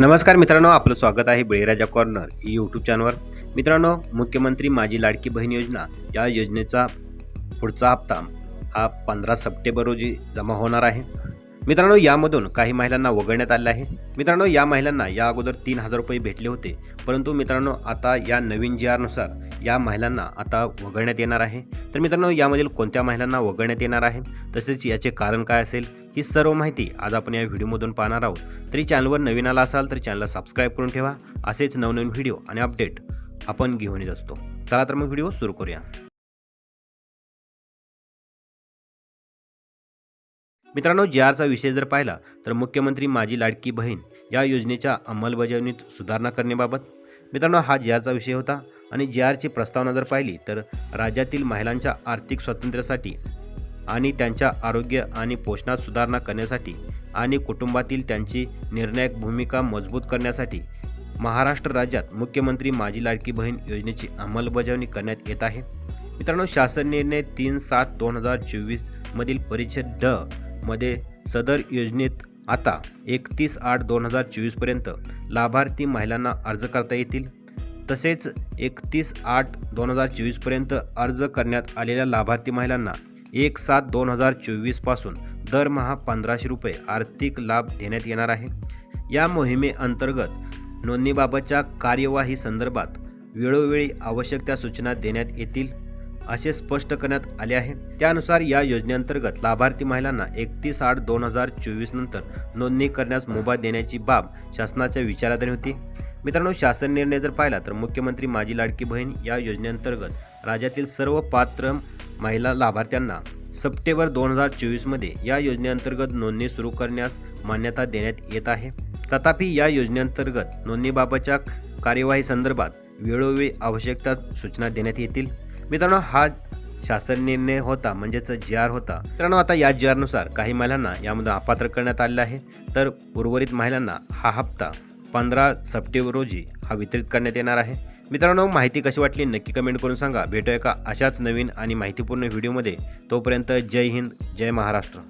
नमस्कार मित्रांनो आपलं स्वागत आहे बळीराजा कॉर्नर यूट्यूब चॅनलवर मित्रांनो मुख्यमंत्री माझी लाडकी बहीण योजना या योजनेचा पुढचा हप्ता हा पंधरा सप्टेंबर रोजी जमा होणार आहे. मित्रांनो यामधून काही महिलांना वगळण्यात आले आहे. मित्रांनो या महिलांना या अगोदर तीन हजार रुपये भेटले होते. परंतु मित्रांनो आता या नवीन जी आरनुसार या महिलांना आता वगळण्यात येणार आहे. तर मित्रांनो यामधील कोणत्या महिलांना वगळण्यात येणार आहे? तसेच याचे कारण काय असेल? ही सर्व माहिती आज आपण या व्हिडिओमधून पाहणार आहोत. तरी चॅनलवर नवीन आला असाल तर चॅनलला सबस्क्राईब करून ठेवा. असेच नवनवीन व्हिडिओ आणि अपडेट आपण घेऊन येत असतो. चला तर मग व्हिडिओ सुरू करूया. मित्रांनो जे आरचा विषय जर पाहिला तर मुख्यमंत्री माझी लाडकी बहीण या योजनेच्या अंमलबजावणीत सुधारणा करण्याबाबत. मित्रांनो हा जे आरचा विषय होता आणि जे आरची प्रस्तावना जर पाहिली तर राज्यातील महिलांच्या आर्थिक स्वातंत्र्यासाठी आणि त्यांच्या आरोग्य आणि पोषणात सुधारणा करण्यासाठी आणि कुटुंबातील त्यांची निर्णायक भूमिका मजबूत करण्यासाठी महाराष्ट्र राज्यात मुख्यमंत्री माझी लाडकी बहीण योजनेची अंमलबजावणी करण्यात येत आहे. मित्रांनो शासन निर्णय तीन सात दोन हजार चोवीसमधील परिच्छेद ड मध्ये सदर योजनेत आता एकतीस आठ दोन हजार चोवीसपर्यंत लाभार्थी महिलांना अर्ज करता येतील. तसेच एकतीस आठ दोन हजार चोवीसपर्यंत अर्ज करण्यात आलेल्या लाभार्थी महिलांना एक सात दोन हजार चोवीसपासून दरमहा पंधराशे रुपये आर्थिक लाभ देण्यात येणार आहे. या मोहिमेअंतर्गत नोंदणीबाबतच्या कार्यवाही संदर्भात वेळोवेळी आवश्यक त्या सूचना देण्यात येतील. असे स्पष्ट करण्यात आले आहे. त्यानुसार या योजनेअंतर्गत लाभार्थी महिलांना एकतीस आठ दोन हजार चोवीस नंतर नोंदणी करण्यास मुभा देण्याची बाब शासनाच्या विचाराधीन होती. मित्रांनो शासन निर्णय जर पाहिला तर मुख्यमंत्री माझी लाडकी बहीण या योजनेअंतर्गत राज्यातील सर्व पात्र महिला लाभार्थ्यांना सप्टेंबर दोन हजार चोवीसमध्ये या योजनेअंतर्गत नोंदणी सुरू करण्यास मान्यता देण्यात येत आहे. तथापि या योजनेअंतर्गत नोंदणीबाबतच्या कार्यवाही संदर्भात वेळोवेळी आवश्यकता सूचना देण्यात येतील. मित्रांनो हा शासन निर्णय होता म्हणजेच जी आर होता. मित्रांनो आता या जी आरनुसार काही महिलांना यामध्ये अपात्र करण्यात आलेला आहे. तर उर्वरित महिलांना हा हप्ता पंधरा सप्टेंबर रोजी हा वितरित करण्यात येणार आहे. मित्रांनो माहिती कशी वाटली नक्की कमेंट करून सांगा. भेटूया का अशाच नवीन आणि माहितीपूर्ण व्हिडिओमध्ये. तोपर्यंत जय हिंद जय महाराष्ट्र.